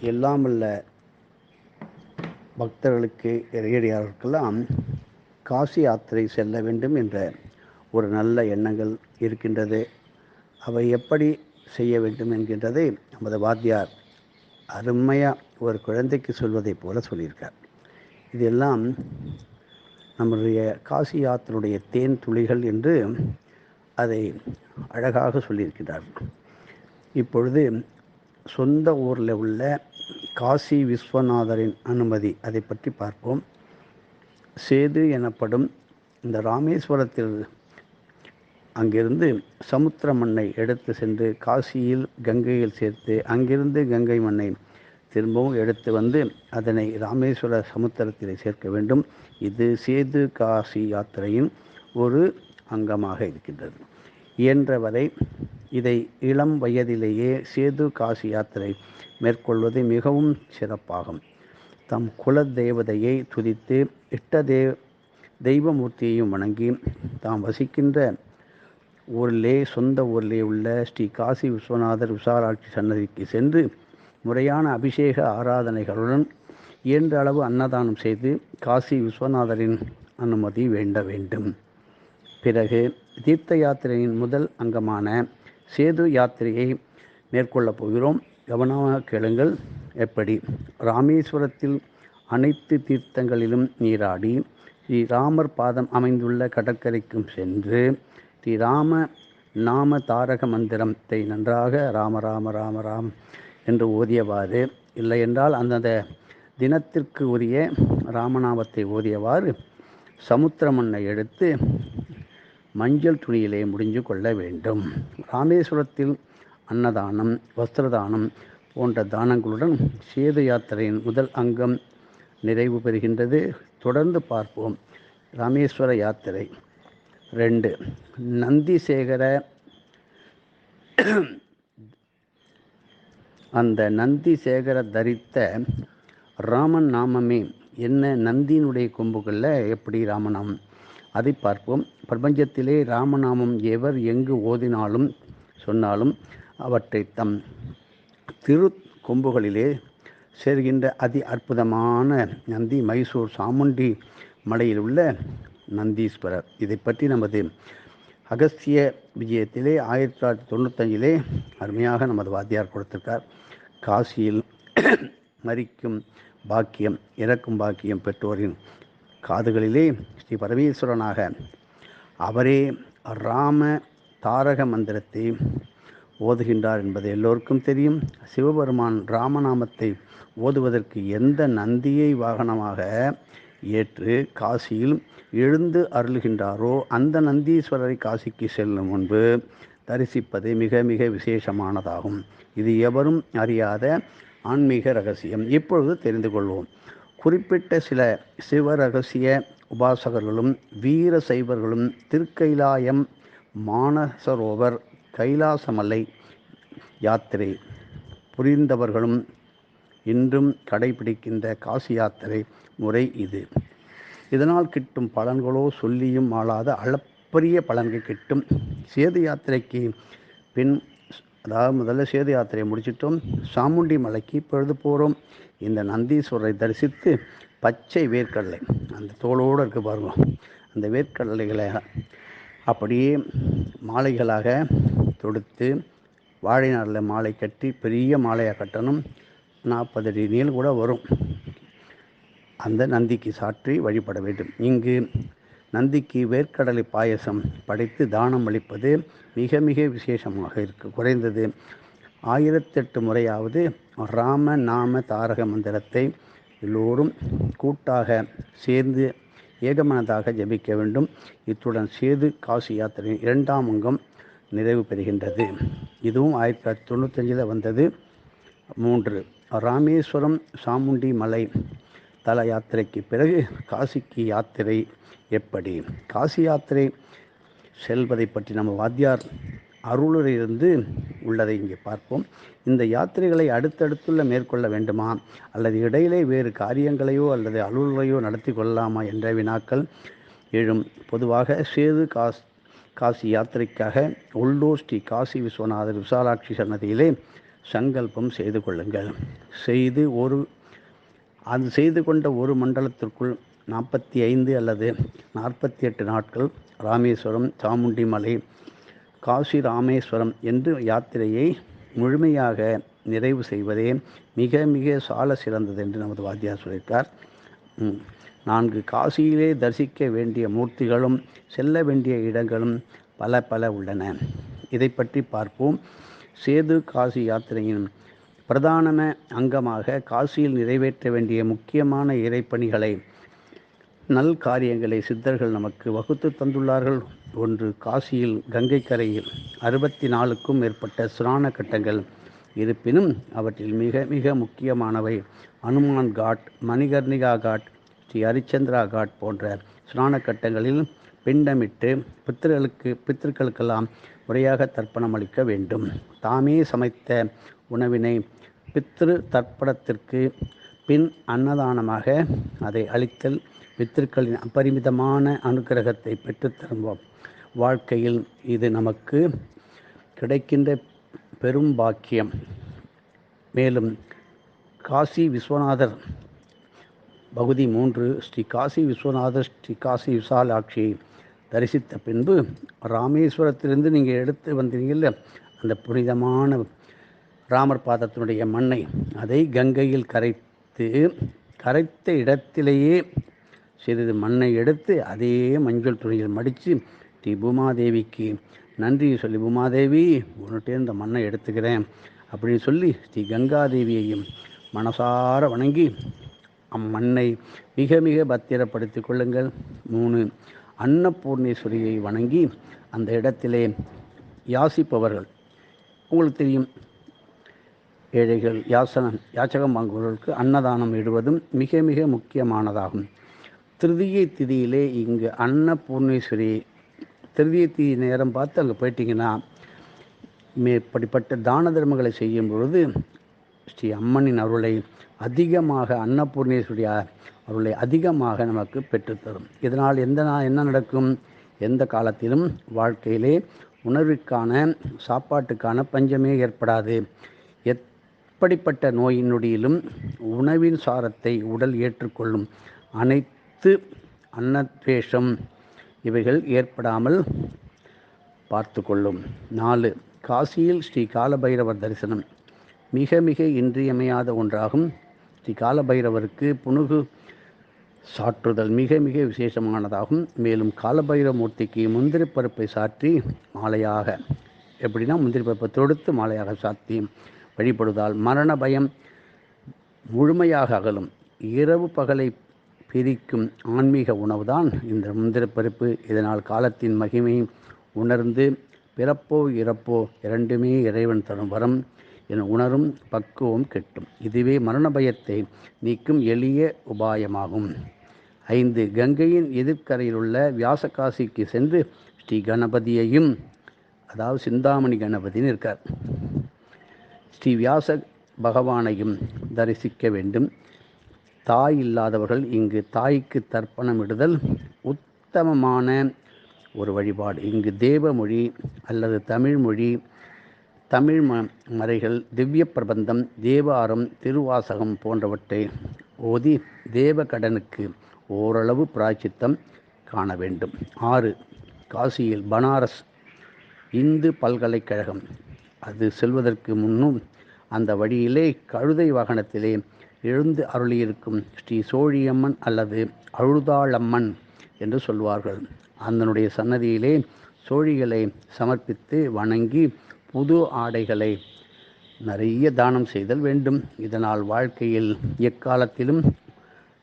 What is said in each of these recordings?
எல்லாம் உள்ள பக்தர்களுக்கு இறையடியார்களுக்கெல்லாம் காசி யாத்திரை செல்ல வேண்டும் என்ற ஒரு நல்ல எண்ணங்கள் இருக்கின்றது. அவை எப்படி செய்ய வேண்டும் என்கின்றதை நமது வாத்தியார் அருமையாக ஒரு குழந்தைக்கு சொல்வதைப் போல சொல்லியிருக்கார். இதெல்லாம் நம்முடைய காசி யாத்திரையுடைய தேன் துளிகள் என்று அதை அழகாக சொல்லியிருக்கிறார்கள். இப்பொழுது சொந்த ஊரில் உள்ள காசி விஸ்வநாதரின் அனுமதி. அதை பற்றி பார்ப்போம். சேது எனப்படும் இந்த ராமேஸ்வரத்தில் அங்கிருந்து சமுத்திர மண்ணை எடுத்து சென்று காசியில் கங்கையில் சேர்த்து அங்கிருந்து கங்கை மண்ணை திரும்பவும் எடுத்து வந்து அதனை ராமேஸ்வர சமுத்திரத்தில் சேர்க்க வேண்டும். இது சேது காசி யாத்திரையின் ஒரு அங்கமாக இருக்கின்றது. இயன்றவரை இதை இளம் வயதிலேயே சேது காசி யாத்திரை மேற்கொள்வது மிகவும் சிறப்பாகும். தம் குல தேவதையை துதித்து இட்ட தே தெய்வமூர்த்தியையும் வணங்கி தாம் வசிக்கின்ற ஊரிலே சொந்த ஊரிலே உள்ள ஸ்ரீ காசி விஸ்வநாதர் விசாலாட்சி சன்னதிக்கு சென்று முறையான அபிஷேக ஆராதனைகளுடன் இயன்ற அளவு அன்னதானம் செய்து காசி விஸ்வநாதரின் அனுமதி வேண்ட வேண்டும். பிறகு தீர்த்த யாத்திரையின் முதல் அங்கமான சேது யாத்திரையை மேற்கொள்ளப் போகிறோம். கவனமாக கேளுங்கள். எப்படி? ராமேஸ்வரத்தில் அனைத்து தீர்த்தங்களிலும் நீராடி ஸ்ரீ ராமர் பாதம் அமைந்துள்ள கடற்கரைக்கும் சென்று ஸ்ரீ ராம நாம தாரக மந்திரத்தை நன்றாக ராம ராம ராம ராம் என்று ஓதியவாறு இல்லை என்றால் அந்தந்த தினத்திற்கு உரிய ராமநாமத்தை ஓதியவாறு சமுத்திர மண்ணை எடுத்து மஞ்சள் துணியிலே முடிஞ்சு கொள்ள வேண்டும். ராமேஸ்வரத்தில் அன்னதானம் வஸ்திரதானம் போன்ற தானங்களுடன் சேது யாத்திரையின் முதல் அங்கம் நிறைவு பெறுகின்றது. தொடர்ந்து பார்ப்போம். ராமேஸ்வர யாத்திரை ரெண்டு. நந்திசேகர அந்த நந்திசேகர தரித்த ராமன் நாமமே என்ன நந்தியினுடைய கொம்புகளில் எப்படி ராமநாமம் அதை பார்ப்போம். பிரபஞ்சத்திலே ராமநாமம் எவர் எங்கு ஓதினாலும் சொன்னாலும் அவற்றை தம் திரு கொம்புகளிலே சேர்கின்ற அதி அற்புதமான நந்தி மைசூர் சாமுண்டி மலையில் உள்ள நந்தீஸ்வரர். இதை பற்றி நமது அகஸ்திய விஜயத்திலே ஆயிரத்தி தொள்ளாயிரத்தி தொண்ணூத்தஞ்சிலே அருமையாக நமது வாத்தியார் கொடுத்திருக்கார். காசியில் மறிக்கும் பாக்கியம் இறக்கும் பாக்கியம் பெற்றோரின் காதுகளிலே ஸ்ரீ பரமேஸ்வரனாக. அவரே ராம தாரக மந்திரத்தை ஓதுகின்றார் என்பது எல்லோருக்கும் தெரியும். சிவபெருமான் ராமநாமத்தை ஓதுவதற்கு எந்த நந்தியை வாகனமாக ஏற்று காசியில் எழுந்து அருளுகின்றாரோ அந்த நந்தீஸ்வரரை காசிக்கு செல்லும் முன்பு தரிசிப்பது மிக மிக விசேஷமானதாகும். இது எவரும் அறியாத ஆன்மீக ரகசியம். இப்பொழுது தெரிந்து கொள்வோம். குறிப்பிட்ட சில சிவரகசிய உபாசகர்களும் வீர சைவர்களும் திருக்கைலாயம் மானசரோவர் கைலாசமலை யாத்திரை புரிந்தவர்களும் இன்றும் கடைபிடிக்கின்ற காசி யாத்திரை முறை இது. இதனால் கிட்டும் பலன்களோ சொல்லியும் ஆளாத அளப்பரிய பலன்கள் கிட்டும் சேது யாத்திரைக்கு பின் அதாவது முதல்ல சேது யாத்திரையை முடிச்சிட்டோம். சாமுண்டி மலைக்கு பொழுது போகிறோம் இந்த நந்தீஸ்வரரை தரிசித்து பச்சை வேர்க்கடலை அந்த தோளோடு இருக்க பாருங்க அந்த வேர்க்கடலைகளை அப்படியே மாலைகளாக தொடுத்து வாழை நாளில் மாலை கட்டி பெரிய மாலையாக கட்டணும். நாற்பது அடி நீள் கூட வரும். அந்த நந்திக்கு சாற்றி வழிபட வேண்டும். இங்கு நந்திக்கு வேர்க்கடலை பாயசம் படைத்து தானம் அளிப்பது மிக மிக விசேஷமாக இருக்கு குறைந்தது. ஆயிரத்தெட்டு முறையாவது ராம நாம தாரக மந்திரத்தை எல்லோரும் கூட்டாக சேர்ந்து ஏகமனதாக ஜபிக்க வேண்டும். இத்துடன் சேது காசி யாத்திரையின் இரண்டாம் அங்கம் நிறைவு பெறுகின்றது. இதுவும் ஆயிரத்தி தொள்ளாயிரத்தி தொண்ணூத்தஞ்சில் வந்தது. மூன்று ராமேஸ்வரம் சாமுண்டி மலை தல யாத்திரைக்கு பிறகு காசிக்கு யாத்திரை எப்படி? காசி யாத்திரை செல்வதை பற்றி நம்ம வாத்தியார் அருளிலிருந்து உள்ளதை இங்கே பார்ப்போம். இந்த யாத்திரைகளை அடுத்தடுத்துள்ள மேற்கொள்ள வேண்டுமா? அல்லது இடையிலே வேறு காரியங்களையோ அல்லது அலுவலையோ நடத்தி கொள்ளலாமா என்ற வினாக்கள் எழும். பொதுவாக சேது காஸ் காசி யாத்திரைக்காக உள்ளூர் ஸ்ரீ காசி விஸ்வநாதர் விசாலாட்சி சன்னதியிலே சங்கல்பம் செய்து கொள்ளுங்கள். செய்து ஒரு அது செய்து கொண்ட ஒரு மண்டலத்திற்குள் நாற்பத்தி ஐந்து அல்லது நாற்பத்தி எட்டு நாட்கள் ராமேஸ்வரம் சாமுண்டி மலை காசி ராமேஸ்வரம் என்று யாத்திரையை முழுமையாக நிறைவு செய்வதே மிக மிக சால சிறந்தது என்று நமது வாத்தியார் சொல்லியிருக்கார். நான்கு காசியிலே தரிசிக்க வேண்டிய மூர்த்திகளும் செல்ல வேண்டிய இடங்களும் பல பல உள்ளன. இதை பற்றி பார்ப்போம். சேது காசி யாத்திரையின் பிரதான அங்கமாக காசியில் நிறைவேற்ற வேண்டிய முக்கியமான இறைப்பணிகளை நல் காரியங்களை சித்தர்கள் நமக்கு வகுத்து தந்துள்ளார்கள். ஒன்று காசியில் கங்கை கரையில் அறுபத்தி நாலுக்கும் மேற்பட்ட ஸ்நான கட்டங்கள். இருப்பினும் அவற்றில் மிக மிக முக்கியமானவை அனுமான் காட் மணிகர்ணிகா காட் ஸ்ரீ ஹரிச்சந்திரா காட் போன்ற ஸ்நான கட்டங்களில் பிண்டமிட்டு பித்திர்களுக்கு பித்திருக்களுக்கெல்லாம் முறையாக தர்ப்பணம் அளிக்க வேண்டும். தாமே சமைத்த உணவினை பித்ரு தர்ப்பணத்திற்கு பின் அன்னதானமாக அதை அளித்தல் பித்திருக்களின் அபரிமிதமான அனுக்கிரகத்தை பெற்றுத்தரும் வா- வாழ்க்கையில் இது நமக்கு கிடைக்கின்ற பெரும் பாக்கியம். மேலும் காசி விஸ்வநாதர் பகுதி மூன்று ஸ்ரீ காசி விஸ்வநாதர் ஸ்ரீ காசி விசாலாட்சியை தரிசித்த பின்பு ராமேஸ்வரத்திலிருந்து நீங்கள் எடுத்து வந்தீங்கல்ல அந்த புனிதமான ராமர் பாதத்தினுடைய மண்ணை அதை கங்கையில் கரைத்து கரைத்த இடத்திலேயே சிறிது மண்ணை எடுத்து அதே மஞ்சள் துணியில் மடித்து ஸ்ரீ பூமாதேவிக்கு நன்றி சொல்லி பூமாதேவி உன்னிட்டே இந்த மண்ணை எடுத்துக்கிறேன் அப்படின்னு சொல்லி ஸ்ரீ கங்காதேவியையும் மனசார வணங்கி அம்மண்ணை மிக மிக பத்திரப்படுத்திக் கொள்ளுங்கள். மூணு அன்னபூர்ணேஸ்வரியை வணங்கி அந்த இடத்திலே யாசிப்பவர்கள். உங்களுக்கு தெரியும் ஏழைகள் யாசனம் யாச்சகம் வாங்குபவர்களுக்கு அன்னதானம் இடுவதும் மிக மிக முக்கியமானதாகும். திருதியை திதியிலே இங்கு அன்னபூர்ணேஸ்வரி திருதியை திதி நேரம் பார்த்து அங்கே போயிட்டீங்கன்னா மேற்படிப்பட்ட தான தர்மங்களை செய்யும் பொழுது ஸ்ரீ அம்மனின் அருளை அதிகமாக அன்னபூர்ணேஸ்வரி அருளை அதிகமாக நமக்கு பெற்றுத்தரும். இதனால் எந்த நாள் என்ன நடக்கும்? எந்த காலத்திலும் வாழ்க்கையிலே உணர்விற்கான சாப்பாட்டுக்கான பஞ்சமே ஏற்படாது. எத் எப்படிப்பட்ட நோயினுடையிலும் உணவின் சாரத்தை உடல் ஏற்றுக்கொள்ளும் அனைத்து அன்னத்வேஷம் இவைகள் ஏற்படாமல் பார்த்து கொள்ளும் நாலு காசியில் ஸ்ரீ காலபைரவர் தரிசனம். மிக மிக இன்றியமையாத ஒன்றாகும். ஸ்ரீ காலபைரவருக்கு புனுகு சாற்றுதல் மிக மிக விசேஷமானதாகும். மேலும் காலபைரவ மூர்த்திக்கு முந்திரி பருப்பை சாற்றி மாலையாக எப்படின்னா முந்திரி பருப்பை தொடுத்து மாலையாக சாத்தி வழிபடுவதால் மரண பயம் முழுமையாக அகலும். இரவு பகலை பிரிக்கும் ஆன்மீக உணவுதான் இந்த முந்திர பருப்பு இதனால் காலத்தின் மகிமை உணர்ந்து பிறப்போ இறப்போ இரண்டுமே இறைவன் தரும் வரம் என உணரும் பக்குவம் கெட்டும். இதுவே மரண பயத்தை நீக்கும் எளிய உபாயமாகும். ஐந்து கங்கையின் எதிர்க்கரையிலுள்ள வியாசகாசிக்கு சென்று ஸ்ரீ கணபதியையும் அதாவது சிந்தாமணி கணபதினு இருக்கார். ஸ்ரீ வியாச பகவானையும் தரிசிக்க வேண்டும். தாய் இல்லாதவர்கள் இங்கு தாய்க்கு தர்ப்பணமிடுதல் உத்தமமான ஒரு வழிபாடு. இங்கு தேவமொழி அல்லது தமிழ் மொழி தமிழ் ம மறைகள் திவ்ய பிரபந்தம் தேவாரம் திருவாசகம் போன்றவற்றை ஓதி தேவ கடனுக்கு ஓரளவு பிராய்ச்சித்தம் காண வேண்டும். ஆறு காசியில் பனாரஸ் இந்து பல்கலைக்கழகம். அது செல்வதற்கு முன்னும் அந்த வழியிலே கழுதை வாகனத்திலே எழுந்து அருளியிருக்கும் ஸ்ரீ சோழியம்மன் அல்லது அழுதாளம்மன் என்று சொல்வார்கள். அதனுடைய சன்னதியிலே சோழிகளை சமர்ப்பித்து வணங்கி புது ஆடைகளை நிறைய தானம் செய்தல் வேண்டும். இதனால் வாழ்க்கையில் எக்காலத்திலும்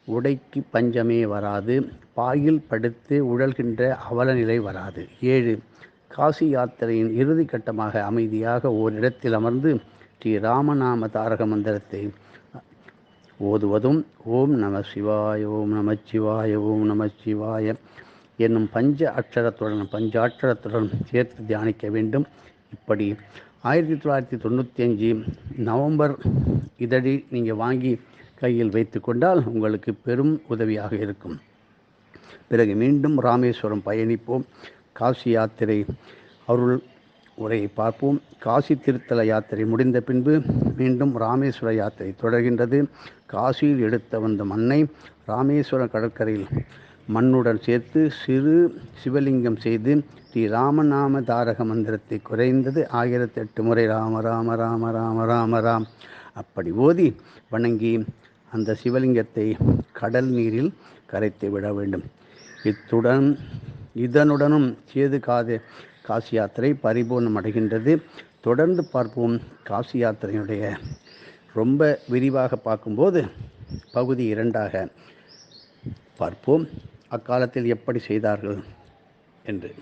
உடைக்கு பஞ்சமே வராது. பாயில் படுத்து உழல்கின்ற அவலநிலை வராது. ஏழு காசி யாத்திரையின் இறுதி கட்டமாக அமைதியாக ஓரிடத்தில் அமர்ந்து ஸ்ரீ ராமநாம தாரக மந்திரத்தை ஓதுவதும் ஓம் நம சிவாய ஓம் நம சிவாய ஓம் நம சிவாய என்னும் பஞ்ச அக்ஷரத்துடன் பஞ்சாட்சரத்துடன் சேர்த்து தியானிக்க வேண்டும். இப்படி ஆயிரத்தி தொள்ளாயிரத்தி தொண்ணூற்றி அஞ்சு நவம்பர் இதழி நீங்கள் வாங்கி கையில் வைத்து கொண்டால் உங்களுக்கு பெரும் உதவியாக இருக்கும். பிறகு மீண்டும் ராமேஸ்வரம் பயணிப்போம். காசி யாத்திரை அருள் உரையை பார்ப்போம். காசி திருத்தல யாத்திரை முடிந்த பின்பு மீண்டும் ராமேஸ்வர யாத்திரை தொடர்கின்றது. காசியில் எடுத்த வந்த மண்ணை ராமேஸ்வர கடற்கரையில் மண்ணுடன் சேர்த்து சிறு சிவலிங்கம் செய்து ஸ்ரீ ராமநாம தாரக மந்திரத்தை குறைந்தது ஆயிரத்தி எட்டு முறை ராம ராம ராம ராம ராம ராம். அப்படி ஓதி வணங்கி அந்த சிவலிங்கத்தை கடல் நீரில் கரைத்து விட வேண்டும். இத்துடன் இதனுடனும் சேது காது காசி யாத்திரை பரிபூர்ணம் அடைகின்றது தொடர்ந்து பார்ப்போம் காசி யாத்திரையினுடைய ரொம்ப விரிவாக பார்க்கும்போது பகுதி இரண்டாக பார்ப்போம். அக்காலத்தில் எப்படி செய்தார்கள் என்று.